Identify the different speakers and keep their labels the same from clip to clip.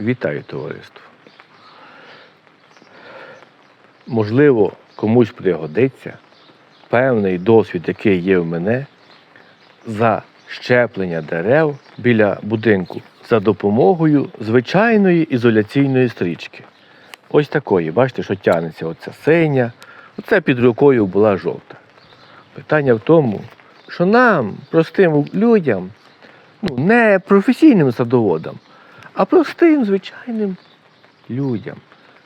Speaker 1: Вітаю товариство. Можливо, комусь пригодиться певний досвід, який є в мене, за щеплення дерев біля будинку за допомогою звичайної ізоляційної стрічки. Ось такої, бачите, що тягнеться оця синя, оце під рукою була жовта. Питання в тому, що нам, простим людям, ну, не професійним садоводам, а простим звичайним людям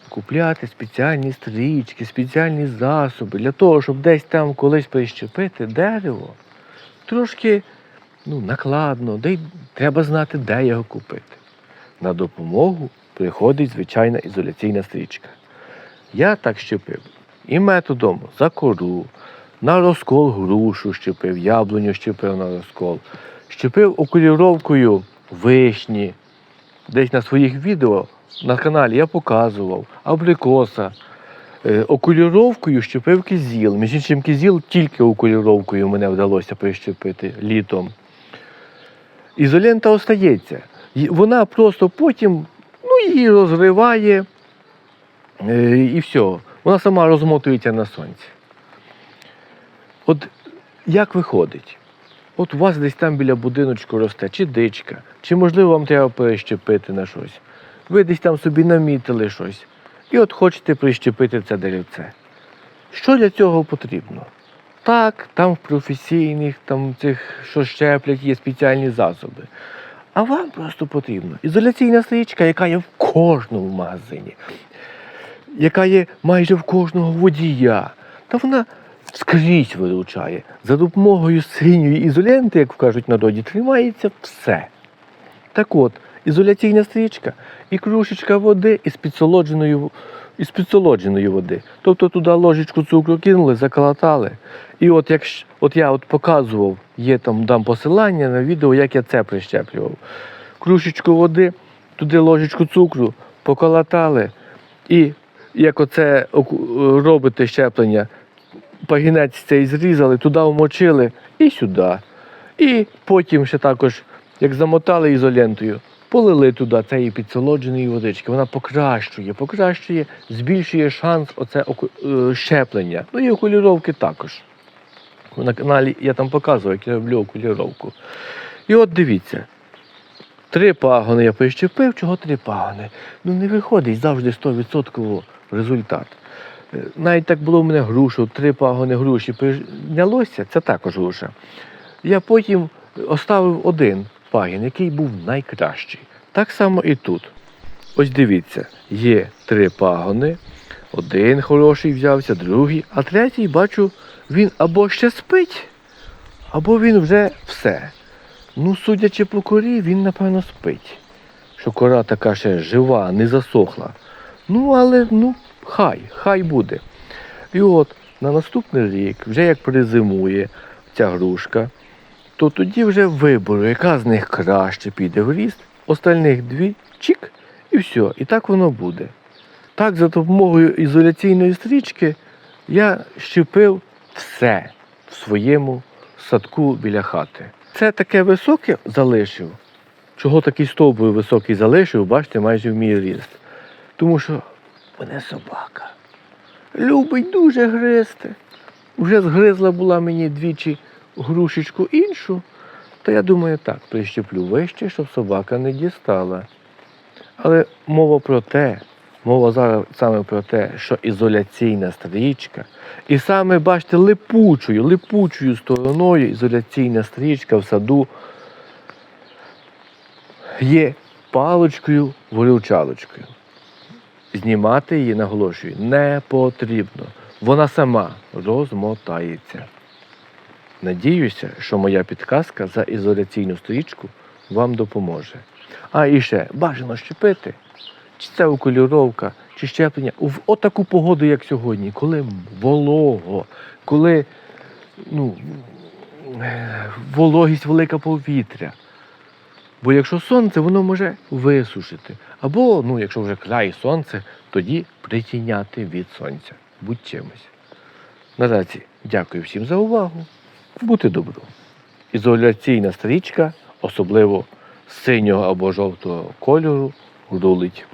Speaker 1: купляти спеціальні стрічки, спеціальні засоби для того, щоб десь там колись прищепити дерево, трошки ну, накладно, де й треба знати, де його купити. На допомогу приходить звичайна ізоляційна стрічка. Я так щепив і методом за кору, на розкол грушу щепив, яблуню щепив на розкол, щепив окуліровкою вишні. Десь на своїх відео на каналі я показував абрикоса. Е, Окуліровкою щепив кизіл. Між іншим, кизіл тільки окуліровкою мене вдалося прищепити літом. Ізолента остається. Вона просто потім ну, її розриває е, і все. Вона сама розмотується на сонці. От як виходить? От у вас десь там біля будиночку росте, чи дичка, чи можливо вам треба перещепити на щось. Ви десь там собі намітили щось. І от хочете прищепити це деревце. Що для цього потрібно? Так, там в професійних, там цих, що щеплять, є спеціальні засоби. А вам просто потрібно ізоляційна стрічка, яка є в кожному магазині, яка є майже в кожного водія. Та вона скрізь виручає. За допомогою синьої ізоленти, як кажуть в народі, тримається все. Так от, ізоляційна стрічка і кружечка води із підсолодженої, із підсолодженої води. Тобто туди ложечку цукру кинули, заколотали. І от як от я от показував, є там дам посилання на відео, як я це прищеплював. Кружечку води, туди ложечку цукру, поколотали. І як оце робите щеплення, пагінець цей зрізали, туди вмочили і сюди. І потім ще також, як замотали ізолентою, полили туди цієї підсолодженої водички. Вона покращує, покращує, збільшує шанс оце е, щеплення. Ну і окуліровки також. На каналі я там показував, як я роблю окуліровку. І от дивіться. Три пагони я прищепив, чого три пагони? Ну не виходить завжди 100% результат. Навіть так було в мене грушу, три пагони груші прийнялося, це також груша. Я потім оставив один пагін, який був найкращий. Так само і тут. Ось дивіться, є три пагони, один хороший взявся, другий, а третій, бачу, він або ще спить, або він вже все. Ну, судячи по корі, він, напевно, спить. Що кора така ще жива, не засохла. Ну, але ну, хай, хай буде. І от на наступний рік, вже як призимує ця грушка, то тоді вже вибору, яка з них краще піде в ріст, остальних дві чик, і все. І так воно буде. Так, за допомогою ізоляційної стрічки я щепив все в своєму садку біля хати. Це таке високе залишив. Чого такий стовбур високий залишив, бачите, майже в мій ріст. Тому що мене собака. Любить дуже гризти. Вже згризла була мені двічі грушечку іншу, то я думаю, так, прищеплю вище, щоб собака не дістала. Але мова про те, мова зараз саме про те, що ізоляційна стрічка, і саме, бачите, липучою, липучою стороною ізоляційна стрічка в саду є паличкою виручалочкою. Знімати її, наголошую, не потрібно. Вона сама розмотається. Надіюся, що моя підказка за ізоляційну стрічку вам допоможе. А і ще бажано щепити, чи це окулюровка, чи щеплення в отаку погоду, як сьогодні, коли волого, коли ну, е, вологість велика повітря. Бо якщо сонце, воно може висушити. Або, ну, якщо вже край сонце, тоді притіняти від сонця. Будь чимось. Наразі дякую всім за увагу. Бути добру. Ізоляційна стрічка, особливо синього або жовтого кольору, рулить.